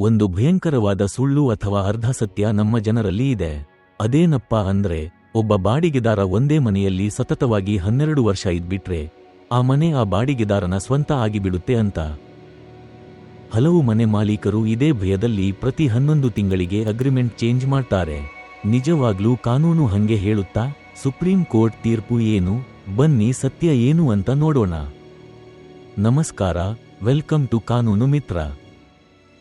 ಒಂದು ಭಯಂಕರವಾದ ಸುಳ್ಳು ಅಥವಾ ಅರ್ಧ ಸತ್ಯ ನಮ್ಮ ಜನರಲ್ಲಿ ಇದೆ. ಅದೇನಪ್ಪ ಅಂದ್ರೆ, ಒಬ್ಬ ಬಾಡಿಗೆದಾರ ಒಂದೇ ಮನೆಯಲ್ಲಿ ಸತತವಾಗಿ ಹನ್ನೆರಡು ವರ್ಷ ಇದ್ಬಿಟ್ರೆ, ಆ ಮನೆ ಆ ಬಾಡಿಗೆದಾರನ ಸ್ವಂತ ಆಗಿಬಿಡುತ್ತೆ ಅಂತ. ಹಲವು ಮನೆ ಮಾಲೀಕರು ಇದೇ ಭಯದಲ್ಲಿ ಪ್ರತಿ ಹನ್ನೊಂದು ತಿಂಗಳಿಗೆ ಅಗ್ರಿಮೆಂಟ್ ಚೇಂಜ್ ಮಾಡ್ತಾರೆ. ನಿಜವಾಗ್ಲೂ ಕಾನೂನು ಹಂಗೆ ಹೇಳುತ್ತಾ? ಸುಪ್ರೀಂ ಕೋರ್ಟ್ ತೀರ್ಪು ಏನು? ಬನ್ನಿ ಸತ್ಯ ಏನು ಅಂತ ನೋಡೋಣ. ನಮಸ್ಕಾರ, ವೆಲ್ಕಮ್ ಟು ಕಾನೂನು ಮಿತ್ರ.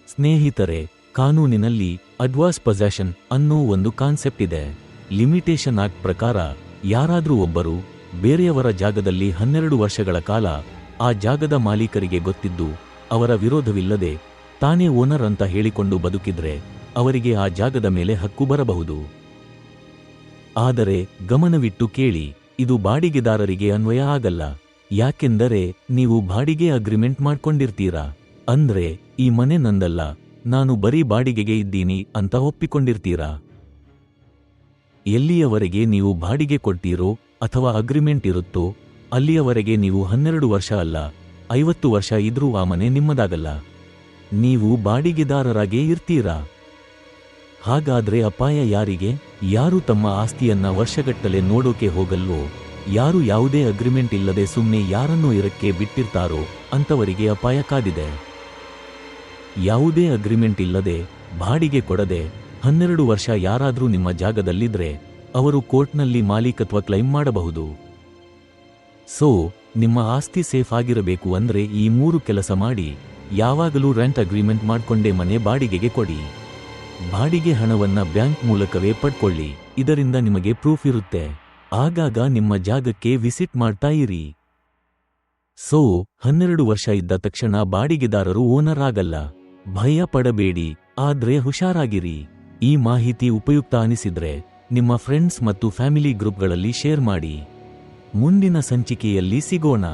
ಸ್ನೇಹಿತರೆ, ಕಾನೂನಿನಲ್ಲಿ ಅಡ್ವಾನ್ಸ್ ಪೊಸೆಷನ್ ಅನ್ನೋ ಒಂದು ಕಾನ್ಸೆಪ್ಟ್ ಇದೆ. ಲಿಮಿಟೇಷನ್ ಆಕ್ಟ್ ಪ್ರಕಾರ ಯಾರಾದರೂ ಒಬ್ಬರು ಬೇರೆಯವರ ಜಾಗದಲ್ಲಿ ಹನ್ನೆರಡು ವರ್ಷಗಳ ಕಾಲ ಆ ಜಾಗದ ಮಾಲೀಕರಿಗೆ ಗೊತ್ತಿದ್ದು ಅವರ ವಿರೋಧವಿಲ್ಲದೆ ತಾನೇ ಓನರ್ ಅಂತ ಹೇಳಿಕೊಂಡು ಬದುಕಿದ್ರೆ ಅವರಿಗೆ ಆ ಜಾಗದ ಮೇಲೆ ಹಕ್ಕು ಬರಬಹುದು. ಆದರೆ ಗಮನವಿಟ್ಟು ಕೇಳಿ, ಇದು ಬಾಡಿಗೆದಾರರಿಗೆ ಅನ್ವಯ ಆಗಲ್ಲ. ಯಾಕೆಂದರೆ ನೀವು ಬಾಡಿಗೆ ಅಗ್ರಿಮೆಂಟ್ ಮಾಡ್ಕೊಂಡಿರ್ತೀರಾ? ಅಂದ್ರೆ, ಈ ಮನೆ ನಂದಲ್ಲ, ನಾನು ಬರೀ ಬಾಡಿಗೆಗೆ ಇದ್ದೀನಿ ಅಂತ ಒಪ್ಪಿಕೊಂಡಿರ್ತೀರಾ? ಎಲ್ಲಿಯವರೆಗೆ ನೀವು ಬಾಡಿಗೆ ಕೊಡ್ತೀರೋ ಅಥವಾ ಅಗ್ರಿಮೆಂಟ್ ಇರುತ್ತೋ, ಅಲ್ಲಿಯವರೆಗೆ ನೀವು ಹನ್ನೆರಡು ವರ್ಷ ಅಲ್ಲ, ಐವತ್ತು ವರ್ಷ ಇದ್ರೂ ಆ ಮನೆ ನಿಮ್ಮದಾಗಲ್ಲ. ನೀವು ಬಾಡಿಗೆದಾರರಾಗೇ ಇರ್ತೀರಾ? ಹಾಗಾದ್ರೆ ಅಪಾಯ ಯಾರಿಗೆ? ಯಾರು ತಮ್ಮ ಆಸ್ತಿಯನ್ನ ವರ್ಷಗಟ್ಟಲೆ ನೋಡೋಕೆ ಹೋಗಲ್ವೋ? ಯಾರು ಯಾವುದೇ ಅಗ್ರಿಮೆಂಟ್ ಇಲ್ಲದೆ ಸುಮ್ಮನೆ ಯಾರನ್ನೂ ಇರಕ್ಕೆ ಬಿಟ್ಟಿರ್ತಾರೋ, ಅಂತವರಿಗೆ ಅಪಾಯ ಕಾದಿದೆ. ಯಾವುದೇ ಅಗ್ರಿಮೆಂಟ್ ಇಲ್ಲದೆ, ಬಾಡಿಗೆ ಕೊಡದೆ, ಹನ್ನೆರಡು ವರ್ಷ ಯಾರಾದರೂ ನಿಮ್ಮ ಜಾಗದಲ್ಲಿದ್ರೆ, ಅವರು ಕೋರ್ಟ್ನಲ್ಲಿ ಮಾಲೀಕತ್ವ ಕ್ಲೈಮ್ ಮಾಡಬಹುದು. ಸೊ ನಿಮ್ಮ ಆಸ್ತಿ ಸೇಫ್ ಆಗಿರಬೇಕು ಅಂದ್ರೆ ಈ ಮೂರು ಕೆಲಸ ಮಾಡಿ, ಯಾವಾಗಲೂ ರೆಂಟ್ ಅಗ್ರಿಮೆಂಟ್ ಮಾಡ್ಕೊಂಡೇ ಮನೆ ಬಾಡಿಗೆಗೆ ಕೊಡಿ. ಬಾಡಿಗೆ ಹಣವನ್ನ ಬ್ಯಾಂಕ್ ಮೂಲಕವೇ ಪಡ್ಕೊಳ್ಳಿ, ಇದರಿಂದ ನಿಮಗೆ ಪ್ರೂಫ್ ಇರುತ್ತೆ. ಆಗಾಗ ನಿಮ್ಮ ಜಾಗಕ್ಕೆ ವಿಸಿಟ್ ಮಾಡ್ತಾ ಇರಿ. ಸೊ ಹನ್ನೆರಡು ವರ್ಷ ಇದ್ದ ತಕ್ಷಣ ಬಾಡಿಗೆದಾರರು ಓನರ್ ಆಗಲ್ಲ. ಭಯ ಪಡಬೇಡಿ ಆದ್ರೆ ಹುಷಾರಾಗಿರಿ. ಈ ಮಾಹಿತಿ ಉಪಯುಕ್ತ ಅನಿಸಿದ್ರೆ ನಿಮ್ಮ ಫ್ರೆಂಡ್ಸ್ ಮತ್ತು ಫ್ಯಾಮಿಲಿ ಗ್ರೂಪ್ಗಳಲ್ಲಿ ಶೇರ್ ಮಾಡಿ. ಮುಂದಿನ ಸಂಚಿಕೆಯಲ್ಲಿ ಸಿಗೋಣ.